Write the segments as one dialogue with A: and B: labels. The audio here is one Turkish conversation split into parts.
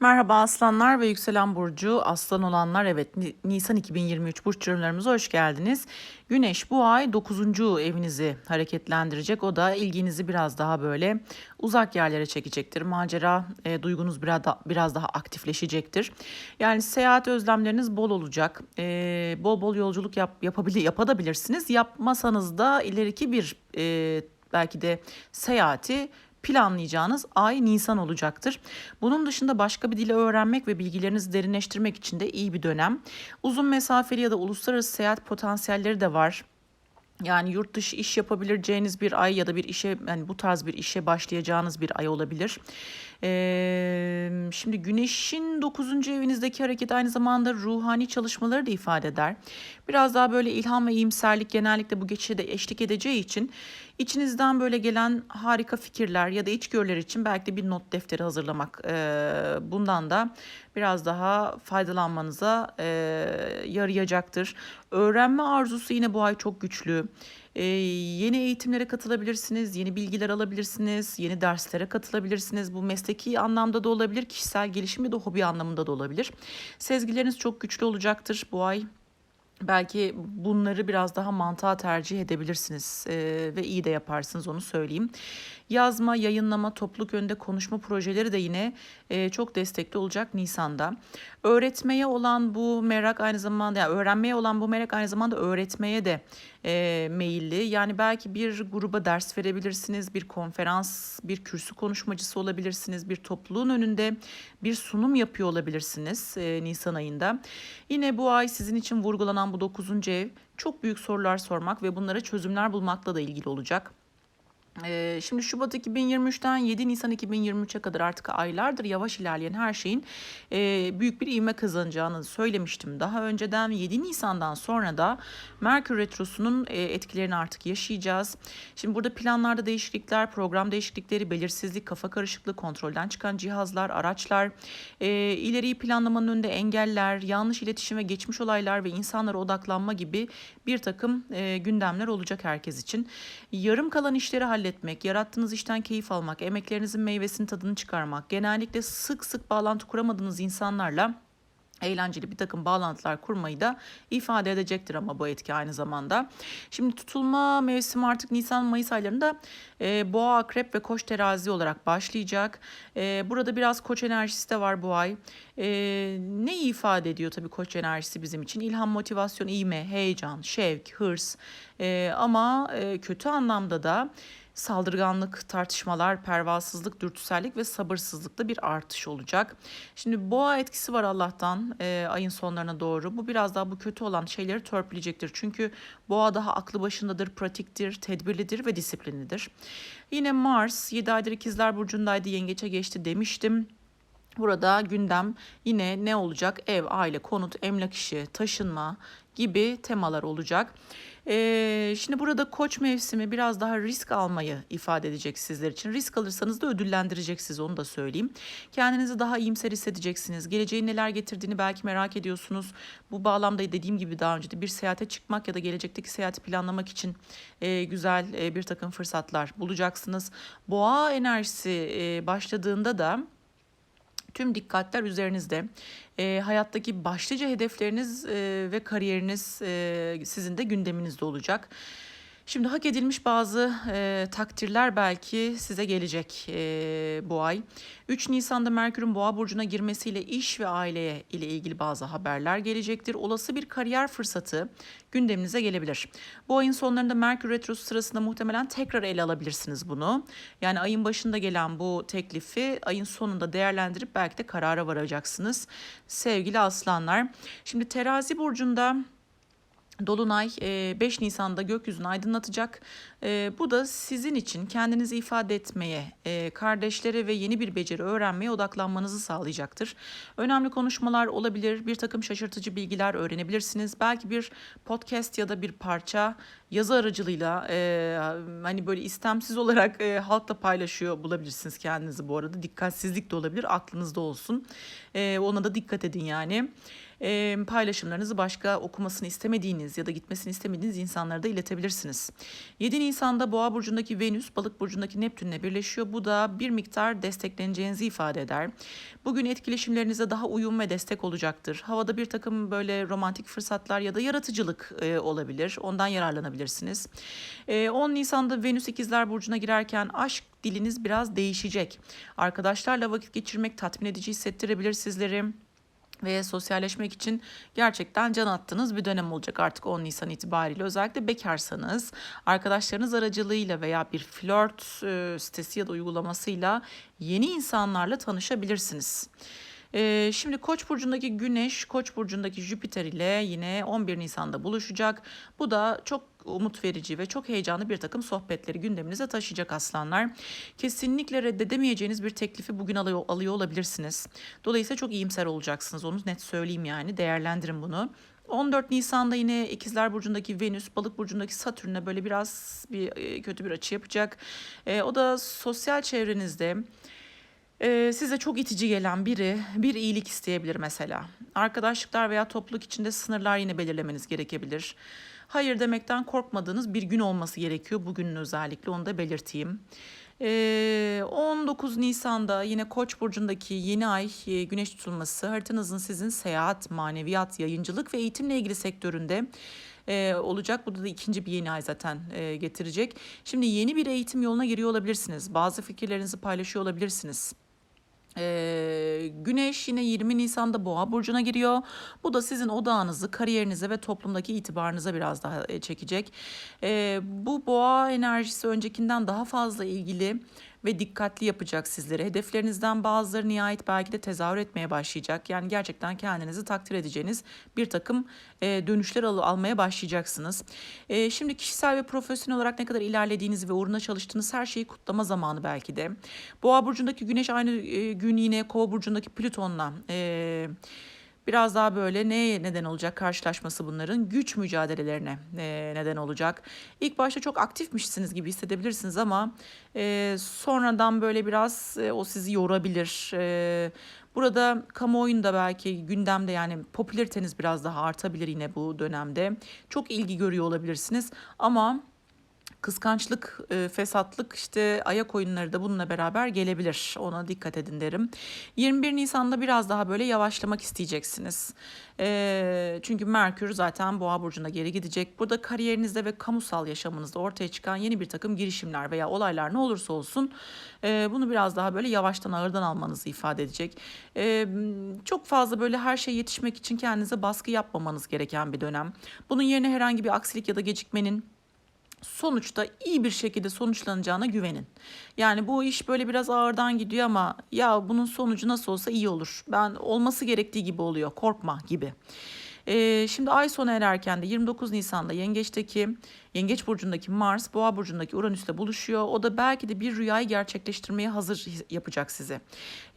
A: Merhaba aslanlar ve yükselen burcu aslan olanlar evet Ni- Nisan 2023 burç yorumlarımıza hoş geldiniz. Güneş bu ay 9. evinizi hareketlendirecek. O da ilginizi biraz daha böyle uzak yerlere çekecektir. Macera e, duygunuz biraz, da, biraz daha aktifleşecektir. Yani seyahat özlemleriniz bol olacak. E, bol bol yolculuk yap, yapabili, yapabilirsiniz. Yapmasanız da ileriki bir e, belki de seyahati planlayacağınız ay Nisan olacaktır. Bunun dışında başka bir dili öğrenmek ve bilgilerinizi derinleştirmek için de iyi bir dönem. Uzun mesafeli ya da uluslararası seyahat potansiyelleri de var. Yani yurt dışı iş yapabileceğiniz bir ay ya da bir işe yani bu tarz bir işe başlayacağınız bir ay olabilir. Ee, şimdi güneşin 9. evinizdeki hareket aynı zamanda ruhani çalışmaları da ifade eder. Biraz daha böyle ilham ve iyimserlik genellikle bu geçişe de eşlik edeceği için içinizden böyle gelen harika fikirler ya da içgörüler için belki de bir not defteri hazırlamak e, bundan da biraz daha faydalanmanıza e, yarayacaktır. Öğrenme arzusu yine bu ay çok güçlü. Ee, yeni eğitimlere katılabilirsiniz, yeni bilgiler alabilirsiniz, yeni derslere katılabilirsiniz. Bu mesleki anlamda da olabilir, kişisel gelişim ya da hobi anlamında da olabilir. Sezgileriniz çok güçlü olacaktır bu ay. Belki bunları biraz daha mantığa tercih edebilirsiniz ee, ve iyi de yaparsınız onu söyleyeyim. Yazma, yayınlama, topluluk önünde konuşma projeleri de yine e, çok destekli olacak Nisan'da. Öğretmeye olan bu merak aynı zamanda, yani öğrenmeye olan bu merak aynı zamanda öğretmeye de e, meyilli. Yani belki bir gruba ders verebilirsiniz, bir konferans, bir kürsü konuşmacısı olabilirsiniz, bir topluluğun önünde bir sunum yapıyor olabilirsiniz e, Nisan ayında. Yine bu ay sizin için vurgulanan bu 9. ev çok büyük sorular sormak ve bunlara çözümler bulmakla da ilgili olacak. Ee, şimdi Şubat 2023'ten 7 Nisan 2023'e kadar artık aylardır yavaş ilerleyen her şeyin e, büyük bir ivme kazanacağını söylemiştim. Daha önceden 7 Nisan'dan sonra da Merkür Retrosu'nun e, etkilerini artık yaşayacağız. Şimdi burada planlarda değişiklikler, program değişiklikleri, belirsizlik, kafa karışıklığı, kontrolden çıkan cihazlar, araçlar, e, ileriyi planlamanın önünde engeller, yanlış iletişim ve geçmiş olaylar ve insanlara odaklanma gibi bir takım gündemler olacak herkes için. Yarım kalan işleri halletmek halletmek, yarattığınız işten keyif almak, emeklerinizin meyvesini tadını çıkarmak, genellikle sık sık bağlantı kuramadığınız insanlarla eğlenceli bir takım bağlantılar kurmayı da ifade edecektir ama bu etki aynı zamanda. Şimdi tutulma mevsimi artık Nisan-Mayıs aylarında e, boğa, akrep ve koç terazi olarak başlayacak. E, burada biraz koç enerjisi de var bu ay. E, ne ifade ediyor tabii koç enerjisi bizim için? İlham, motivasyon, ivme, heyecan, şevk, hırs e, ama e, kötü anlamda da saldırganlık, tartışmalar, pervasızlık, dürtüsellik ve sabırsızlıkta bir artış olacak. Şimdi boğa etkisi var Allah'tan e, ayın sonlarına doğru. Bu biraz daha bu kötü olan şeyleri törpüleyecektir. Çünkü boğa daha aklı başındadır, pratiktir, tedbirlidir ve disiplinlidir. Yine Mars 7 aydır ikizler burcundaydı, yengeçe geçti demiştim. Burada gündem yine ne olacak? Ev, aile, konut, emlak işi, taşınma gibi temalar olacak. Ee, şimdi burada koç mevsimi biraz daha risk almayı ifade edecek sizler için. Risk alırsanız da ödüllendirecek sizi onu da söyleyeyim. Kendinizi daha iyimser hissedeceksiniz. Geleceğin neler getirdiğini belki merak ediyorsunuz. Bu bağlamda dediğim gibi daha önce de bir seyahate çıkmak ya da gelecekteki seyahati planlamak için e, güzel e, bir takım fırsatlar bulacaksınız. Boğa enerjisi e, başladığında da tüm dikkatler üzerinizde. E, hayattaki başlıca hedefleriniz e, ve kariyeriniz e, sizin de gündeminizde olacak. Şimdi hak edilmiş bazı e, takdirler belki size gelecek e, bu ay. 3 Nisan'da Merkür'ün Boğa burcuna girmesiyle iş ve aileye ile ilgili bazı haberler gelecektir. Olası bir kariyer fırsatı gündeminize gelebilir. Bu ayın sonlarında Merkür retrosu sırasında muhtemelen tekrar ele alabilirsiniz bunu. Yani ayın başında gelen bu teklifi ayın sonunda değerlendirip belki de karara varacaksınız. Sevgili aslanlar. Şimdi terazi burcunda Dolunay 5 Nisan'da gökyüzünü aydınlatacak. Bu da sizin için kendinizi ifade etmeye, kardeşlere ve yeni bir beceri öğrenmeye odaklanmanızı sağlayacaktır. Önemli konuşmalar olabilir, bir takım şaşırtıcı bilgiler öğrenebilirsiniz. Belki bir podcast ya da bir parça yazı aracılığıyla hani böyle istemsiz olarak halkla paylaşıyor bulabilirsiniz kendinizi bu arada. Dikkatsizlik de olabilir, aklınızda olsun. Ona da dikkat edin yani. E, paylaşımlarınızı başka okumasını istemediğiniz ya da gitmesini istemediğiniz insanlara da iletebilirsiniz. 7 Nisan'da Boğa burcundaki Venüs Balık burcundaki Neptünle birleşiyor. Bu da bir miktar destekleneceğinizi ifade eder. Bugün etkileşimlerinize daha uyum ve destek olacaktır. Havada bir takım böyle romantik fırsatlar ya da yaratıcılık e, olabilir. Ondan yararlanabilirsiniz. E, 10 Nisan'da Venüs İkizler Burcu'na girerken aşk diliniz biraz değişecek. Arkadaşlarla vakit geçirmek tatmin edici hissettirebilir sizleri ve sosyalleşmek için gerçekten can attığınız bir dönem olacak artık 10 Nisan itibariyle. Özellikle bekarsanız arkadaşlarınız aracılığıyla veya bir flört e, sitesi ya da uygulamasıyla yeni insanlarla tanışabilirsiniz. Ee, şimdi Koç burcundaki Güneş, Koç burcundaki Jüpiter ile yine 11 Nisan'da buluşacak. Bu da çok umut verici ve çok heyecanlı bir takım sohbetleri gündeminize taşıyacak aslanlar. Kesinlikle reddedemeyeceğiniz bir teklifi bugün alıyor, alıyor olabilirsiniz. Dolayısıyla çok iyimser olacaksınız. Onu net söyleyeyim yani. Değerlendirin bunu. 14 Nisan'da yine İkizler Burcu'ndaki Venüs, Balık Burcu'ndaki Satürn'e böyle biraz bir e, kötü bir açı yapacak. E, o da sosyal çevrenizde ee, size çok itici gelen biri bir iyilik isteyebilir mesela. Arkadaşlıklar veya topluluk içinde sınırlar yine belirlemeniz gerekebilir. Hayır demekten korkmadığınız bir gün olması gerekiyor bugünün özellikle onu da belirteyim. Ee, 19 Nisan'da yine Koç burcundaki yeni ay e, güneş tutulması haritanızın sizin seyahat, maneviyat, yayıncılık ve eğitimle ilgili sektöründe e, olacak. Bu da ikinci bir yeni ay zaten e, getirecek. Şimdi yeni bir eğitim yoluna giriyor olabilirsiniz. Bazı fikirlerinizi paylaşıyor olabilirsiniz. Ee, güneş yine 20 Nisan'da Boğa burcuna giriyor. Bu da sizin odağınızı, kariyerinize ve toplumdaki itibarınıza biraz daha e, çekecek. Ee, bu Boğa enerjisi öncekinden daha fazla ilgili ve dikkatli yapacak sizleri. Hedeflerinizden bazıları nihayet belki de tezahür etmeye başlayacak. Yani gerçekten kendinizi takdir edeceğiniz bir takım e, dönüşler al almaya başlayacaksınız. E, şimdi kişisel ve profesyonel olarak ne kadar ilerlediğiniz ve uğruna çalıştığınız her şeyi kutlama zamanı belki de. Boğa burcundaki güneş aynı e, gün yine Kova burcundaki Plüton'la... E, biraz daha böyle neye neden olacak karşılaşması bunların güç mücadelelerine e, neden olacak. İlk başta çok aktifmişsiniz gibi hissedebilirsiniz ama e, sonradan böyle biraz e, o sizi yorabilir. E, burada kamuoyunda belki gündemde yani popülariteniz biraz daha artabilir yine bu dönemde. Çok ilgi görüyor olabilirsiniz ama kıskançlık, e, fesatlık işte ayak oyunları da bununla beraber gelebilir. Ona dikkat edin derim. 21 Nisan'da biraz daha böyle yavaşlamak isteyeceksiniz. E, çünkü Merkür zaten Boğa burcuna geri gidecek. Burada kariyerinizde ve kamusal yaşamınızda ortaya çıkan yeni bir takım girişimler veya olaylar ne olursa olsun e, bunu biraz daha böyle yavaştan ağırdan almanızı ifade edecek. E, çok fazla böyle her şey yetişmek için kendinize baskı yapmamanız gereken bir dönem. Bunun yerine herhangi bir aksilik ya da gecikmenin sonuçta iyi bir şekilde sonuçlanacağına güvenin. Yani bu iş böyle biraz ağırdan gidiyor ama ya bunun sonucu nasıl olsa iyi olur. Ben olması gerektiği gibi oluyor. Korkma gibi. Ee, şimdi ay sonu ererken de 29 Nisan'da Yengeç'teki Yengeç burcundaki Mars Boğa burcundaki Uranüs'le buluşuyor. O da belki de bir rüyayı gerçekleştirmeye hazır yapacak sizi.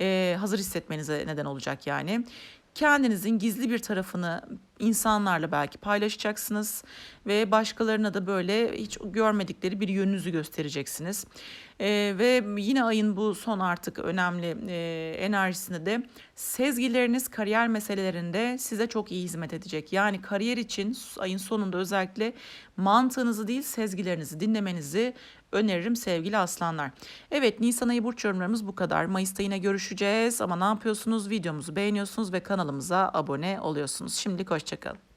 A: Ee, hazır hissetmenize neden olacak yani kendinizin gizli bir tarafını insanlarla belki paylaşacaksınız ve başkalarına da böyle hiç görmedikleri bir yönünüzü göstereceksiniz. Ee, ve yine ayın bu son artık önemli e, enerjisinde de sezgileriniz kariyer meselelerinde size çok iyi hizmet edecek. Yani kariyer için ayın sonunda özellikle mantığınızı değil sezgilerinizi dinlemenizi öneririm sevgili aslanlar. Evet Nisan ayı burç yorumlarımız bu kadar. Mayıs'ta yine görüşeceğiz ama ne yapıyorsunuz? Videomuzu beğeniyorsunuz ve kanalımıza abone oluyorsunuz. Şimdilik hoşçakalın.